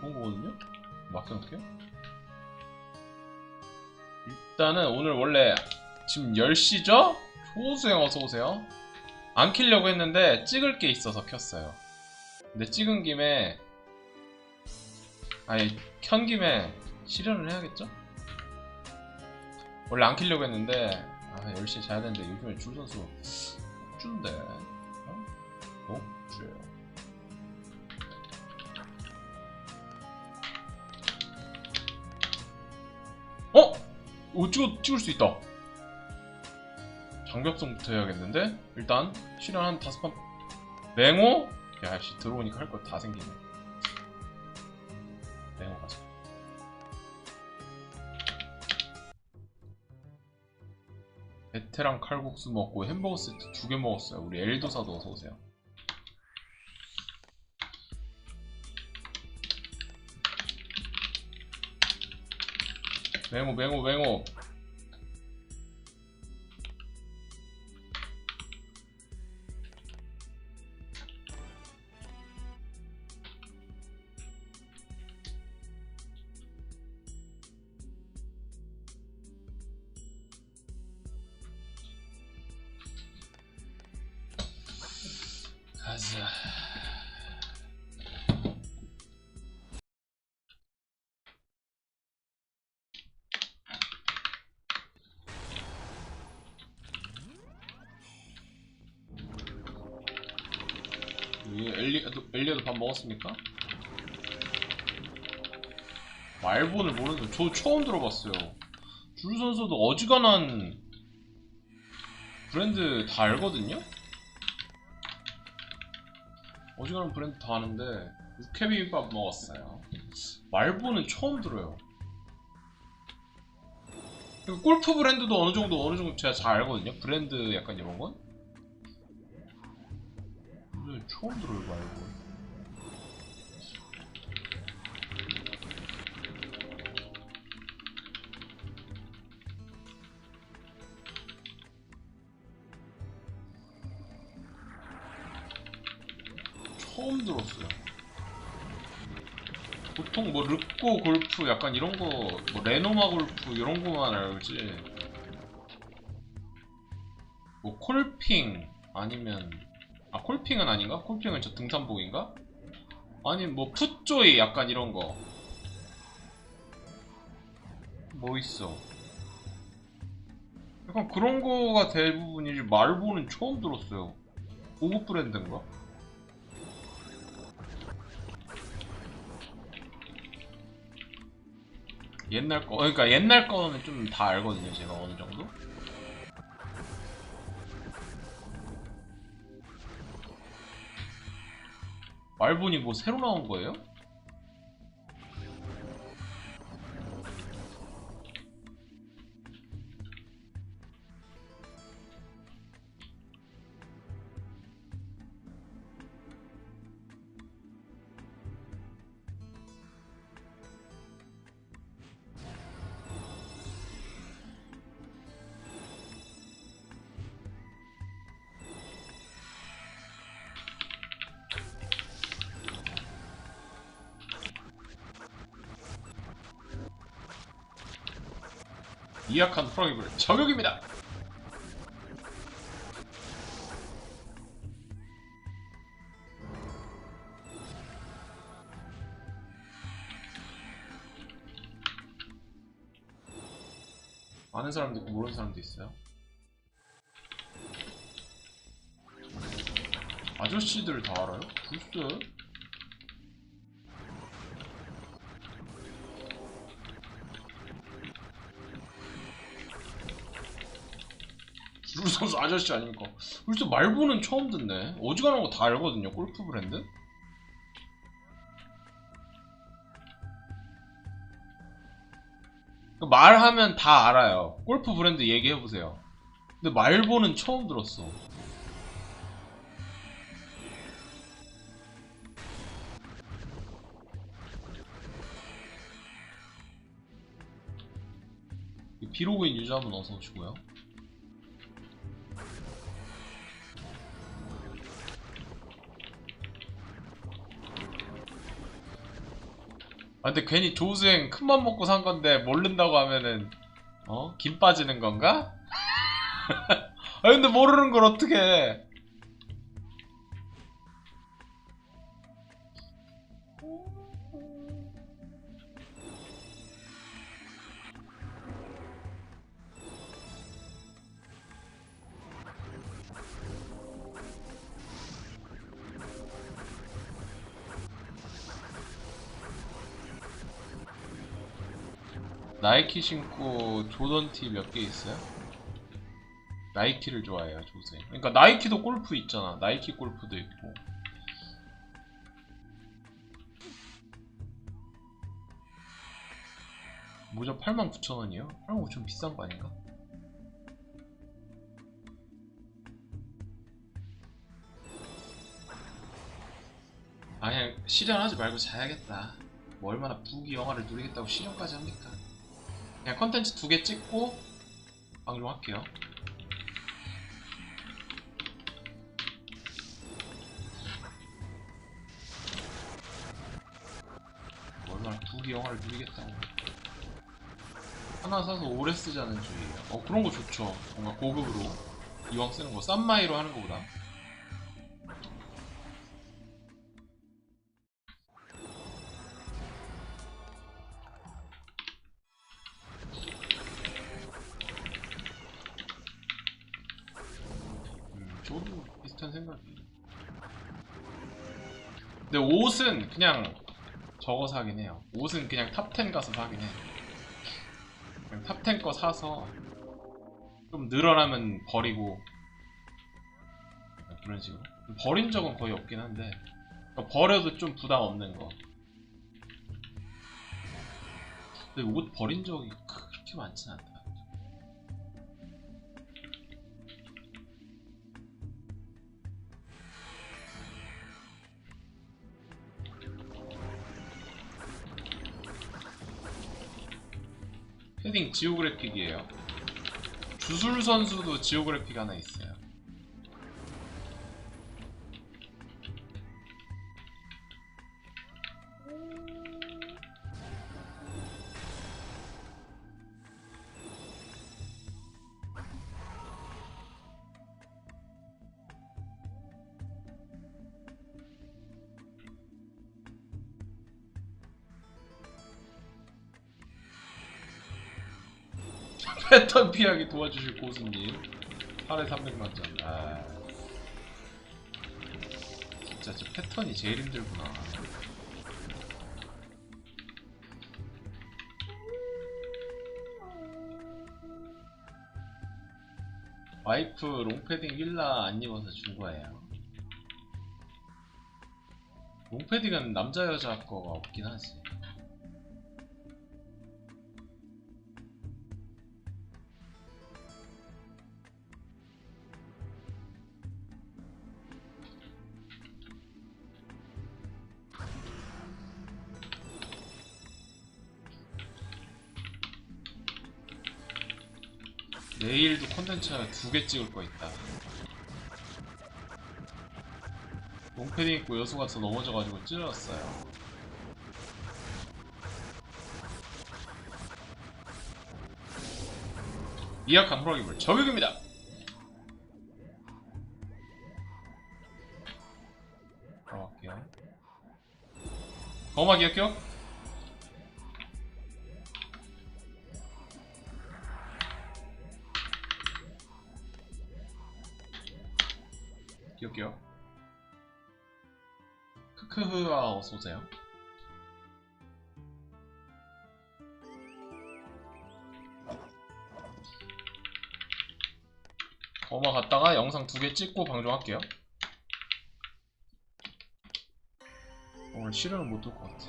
좋은 거거든요? 막 생각해요? 일단은 오늘 원래 지금 10시죠? 조수형 어서오세요. 안 키려고 했는데 찍을 게 있어서 켰어요. 근데 찍은 김에 아니 켠 김에 실현을 해야겠죠? 원래 안 키려고 했는데 아 10시에 자야 되는데 요즘에 줄 선수 없준데 어? 없주 이거 찍어, 찍을 수 있다. 장벽성부터 해야겠는데? 일단 실현 한 다섯 번. 맹호? 야씨 들어오니까 할 거 다 생기네. 맹호 가자. 베테랑 칼국수 먹고 햄버거 세트 두 개 먹었어요. 우리 엘도사도 어서오세요 맹호 맹호 맹호 이 엘리도 엘리도 밥 먹었습니까? 말본을 모르는 저 처음 들어봤어요. 줄 선수도 어지간한 브랜드 다 알거든요. 어지간한 브랜드 다 아는데 육회비빔밥 먹었어요. 말본은 처음 들어요. 그리고 골프 브랜드도 어느 정도 어느 정도 제가 잘 알거든요. 브랜드 약간 이런 건. 처음 들어요 말본. 처음 들었어요. 보통 뭐 르꼬 골프 약간 이런 거, 뭐 레노마 골프 이런 거만 알지. 뭐 콜핑 아니면 아 콜핑은 아닌가? 콜핑은 저 등산복인가? 아니 뭐 풋조이 약간 이런 거. 뭐 있어? 약간 그런 거가 대부분이지 말보는 처음 들었어요. 고급 브랜드인가? 옛날 거, 그러니까 옛날 거는 좀 다 알거든요, 제가 어느 정도. 말본이 뭐 새로 나온 거예요? 미약한 프로기블 저격입니다. 아는 사람도 있고 모르는 사람도 있어요. 아저씨들 다 알아요? 글쎄. 선수 아저씨 아닙니까? 글쎄 말보는 처음 듣네. 어지간한 거 다 알거든요. 골프 브랜드. 그 말하면 다 알아요. 골프 브랜드 얘기해 보세요. 근데 말보는 처음 들었어. 비로그인 유저한분 어서 오시고요. 아 근데 괜히 조수행 큰맘 먹고 산 건데 모른다고 하면은 어? 김 빠지는 건가? 아 근데 모르는 걸 어떻게 나이키 신고 조던 티 몇 개 있어요? 나이키를 좋아해요 조세. 그러니까 나이키도 골프 있잖아. 나이키 골프도 있고. 모자 89,000원이요? 89,000원 비싼 거 아닌가? 아니 실현하지 말고 자야겠다. 뭐 얼마나 부귀 영화를 누리겠다고 실현까지 합니까? 그냥 컨텐츠 두 개 찍고 방송할게요. 뭐 얼마나 부귀 영화를 누리겠다고. 하나 사서 오래 쓰자는 주의예요. 어 그런 거 좋죠. 뭔가 고급으로 이왕 쓰는 거 싼마이로 하는 거보다. 저도 비슷한 생각이에요. 근데 옷은 그냥 저거 사긴 해요. 옷은 그냥 탑10 가서 사긴 해. 그냥 탑10 거 사서 좀 늘어나면 버리고 그런 식으로. 버린 적은 거의 없긴 한데 버려도 좀 부담 없는 거. 근데 옷 버린 적이 그렇게 많진 않다. 패딩 지오그래픽이에요. 주술 선수도 지오그래픽 하나 있어요. 패턴 피하기 도와주실 고수님. 8에 300만점. 아. 진짜 저 패턴이 제일 힘들구나. 와이프 롱패딩 윌라 안 입어서 준 거예요. 롱패딩은 남자 여자 거가 없긴 하지 콘텐츠 두 개 찍을 거 있다. 롱패딩 입고 여수 가서 넘어져가지고 찔렀어요. 미약한 호랑이물 저격입니다. 들어갈게요. 거마 기억격? 기 억기요. 크크흐아 어서오세요. 거마 갔다가 영상 두 개 찍고 방송할게요. 오늘 실현을 못할 것 같아.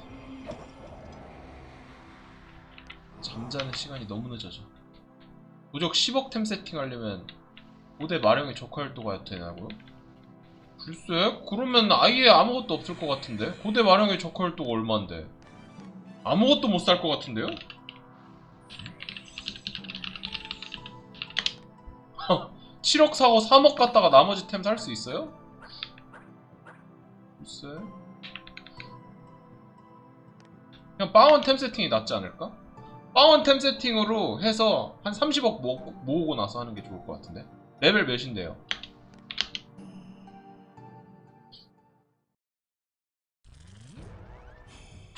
잠자는 시간이 너무 늦어져. 무적 10억 템 세팅하려면 고대 마령의 적화율도가 되나고요? 글쎄? 그러면 아예 아무것도 없을 것 같은데? 고대 마령의 적화율도가 얼만데? 아무것도 못 살 것 같은데요? 7억 사고 3억 갖다가 나머지 템 살 수 있어요? 글쎄 그냥 빵원 템 세팅이 낫지 않을까? 빵원 템 세팅으로 해서 한 30억 모, 모으고 나서 하는 게 좋을 것 같은데 레벨 몇인데요?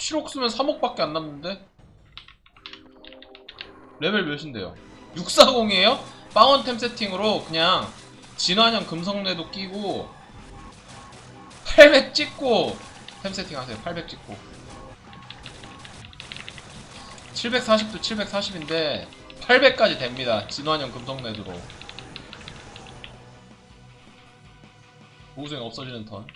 칠억 쓰면 3억밖에 안 남는데? 레벨 몇인데요? 640이에요? 빵원 템 세팅으로 그냥 진화형 금성내도 끼고 800 찍고 템 세팅 하세요 800 찍고 740도 740인데 800까지 됩니다 진화형 금성내도로 보호생 없어지는 턴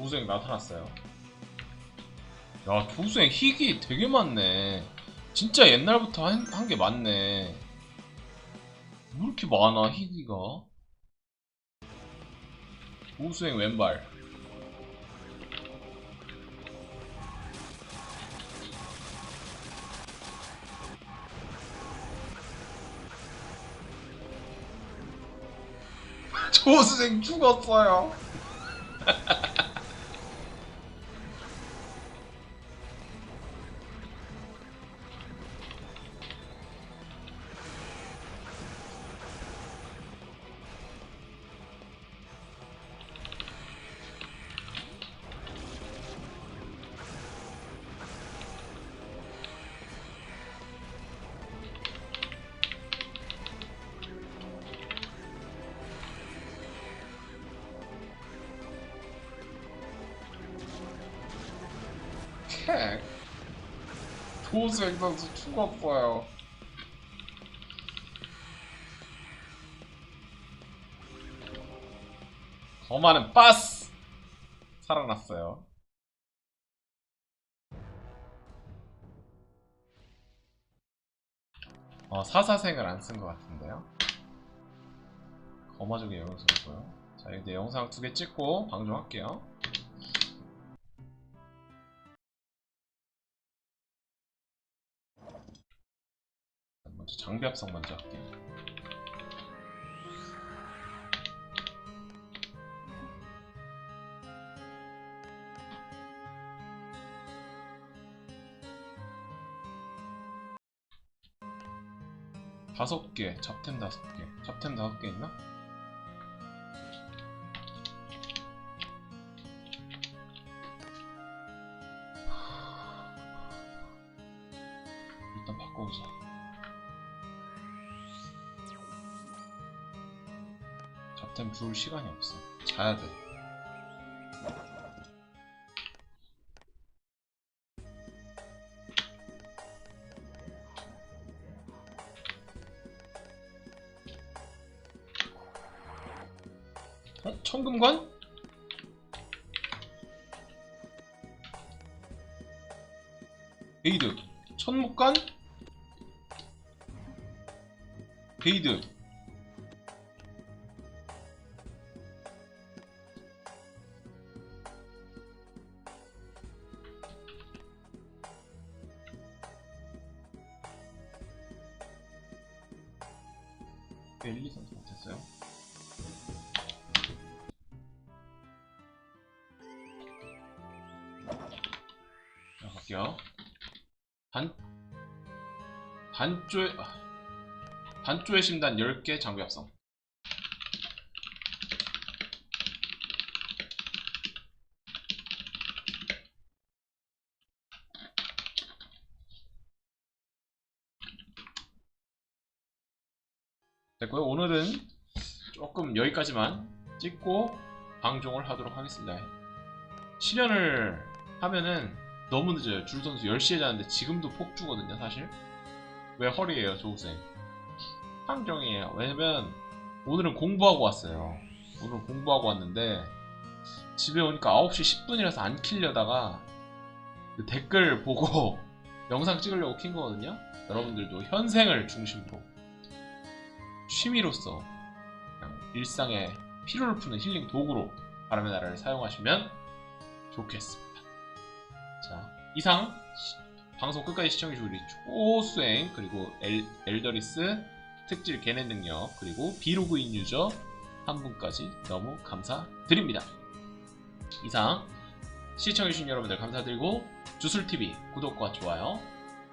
조수행 나타났어요. 야, 조수행 희귀 되게 많네. 진짜 옛날부터 한 게 많네. 왜 이렇게 많아, 희귀가? 조수행 왼발. 조수생 죽었어요. 캣. 조수행 선수 죽었어요. 더 많은 빠스! 살아났어요. 어, 사사생을 안 쓴 것 같은데요. 거마족의 영상이고요. 자, 이제 영상 두 개 찍고 방송할게요. 먼저 장비 합성 먼저 할게요. 다섯 개, 잡템 다섯 개, 잡템 다섯 개 있나? 일단 바꿔보자. 잡템 줄 시간이 없어. 자야 돼. 어? 청금관? 베이드 천묵관? 베이드 자, 갈게요. 반, 반조의, 아, 반조의 심단 10개 장비 합성. 됐고요. 오늘은 조금 여기까지만 찍고 방종을 하도록 하겠습니다. 실현을 하면은 너무 늦어요. 줄 선수 10시에 자는데 지금도 폭주거든요, 사실. 왜 허리예요, 조우생? 함정이에요. 왜냐면 오늘은 공부하고 왔어요. 오늘 공부하고 왔는데 집에 오니까 9시 10분이라서 안 키려다가 그 댓글 보고 영상 찍으려고 킨 거거든요. 여러분들도 현생을 중심으로 취미로서 그냥 일상의 피로를 푸는 힐링 도구로 바람의 나라를 사용하시면 좋겠습니다. 자, 이상 시- 방송 끝까지 시청해주신 우리 초수행 그리고 엘, 엘더리스 특질 개낸 능력 그리고 비로그인 유저 한 분까지 너무 감사드립니다. 이상 시청해주신 여러분들 감사드리고 주술TV 구독과 좋아요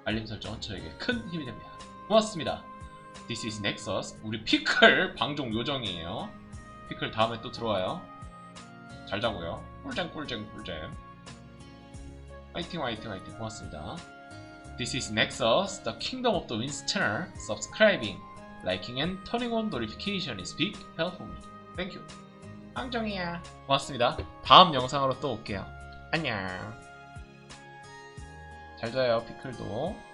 알림 설정은 저에게 큰 힘이 됩니다. 고맙습니다. This is Nexus 우리 피클 방종 요정이에요. 피클 다음에 또 들어와요. 잘 자고요. 꿀잼 꿀잼 꿀잼. 화이팅 화이팅 화이팅 고맙습니다. This is Nexus, the Kingdom of the Winds channel. Subscribing, liking and turning on notification is big help for me. Thank you. 황정이야. 고맙습니다. 다음 영상으로 또 올게요. 안녕. 잘 자요, 피클도.